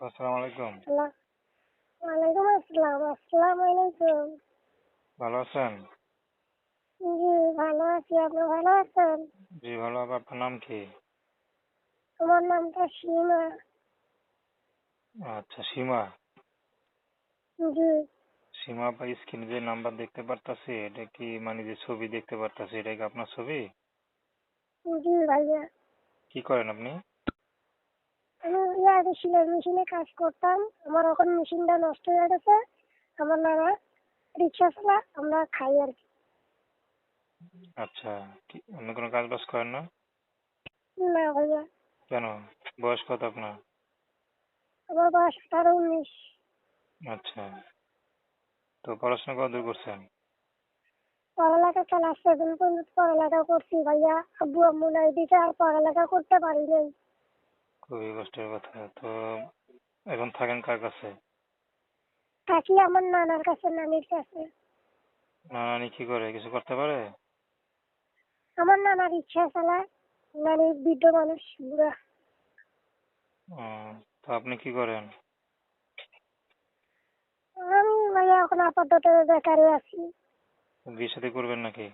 আসসালামু আলাইকুম। ওয়ালাইকুম আসসালাম আসসালামু আলাইকুম। ভালো আছেন? জি ভালো আছি আপনি ভালো আছেন? জি ভালো আপনার নাম কি? আমার নামটা সীমা। আচ্ছা সীমা। জি। সীমা বা স্ক্রিনে যে নাম্বার দেখতে পারতাছি এটা কি মানে যে ছবি দেখতে পারতাছি এটা কি আপনার ছবি? জি ভাইয়া। কি করেন আপনি? আমি সেলাই মেশিনে কাজ করতাম। আমার এখন মেশিনটা নষ্ট হয়ে গেছে। আমার নানা রিক্সা চালা আমরা খাই আর কি। আচ্ছা কি অন্য কোনো কাজ বাজ করেন না? না ভাইয়া। কেন? বয়স কত আপনার? আমার বয়স আঠারো উনিশ। আচ্ছা। তো পড়াশোনা কত দূর করছেন? পড়ালেখা ক্লাস সেভেন পর্যন্ত পড়ালেখা করছি ভাইয়া। আব্বু আম্মু নাই দিকে আর পড়ালেখা করতে পারি নাই। খুবই কষ্টের কথা। তো এখন থাকেন কার কাছে? থাকি আমার নানার কাছে নানির কাছে। নানি কি করে কিছু করতে পারে? আমার নানা রিক্সা চালায় নানি বৃদ্ধ মানুষ বুড়া। তো আপনি কি করেন? আমি ভাইয়া এখন আপাতত বেকারে আছি। বিয়ে সাথে করবেন নাকি?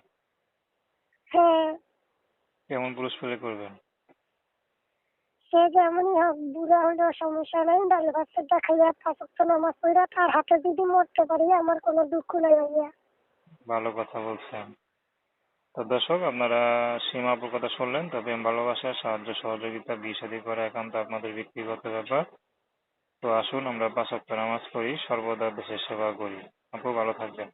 হ্যাঁ। কেমন পুরুষ পেলে করবেন? সে যেমনই হোক বুড়া হলেও সমস্যা নেই। ডাল ভাতটা খাইয়া পাঁচক্ত নামাজ পড়া, তার হাতে যদি মরতে পারি, আমার কোনো দুঃখ নাই ভাইয়া। ভালো কথা বলছেন। তো দর্শক, আপনারা সীমাপুর কথা শুনলেন, তো প্রেম ভালোবাসা, সাহায্য, সহযোগিতা বিয়ে শাদী করা একান্ত আপনাদের ব্যক্তিগত ব্যাপার। তো আসুন, আমরা পাঁচ নামাজ পড়ি, সর্বদা দেশের সেবা করি। আপু, ভালো থাকবেন।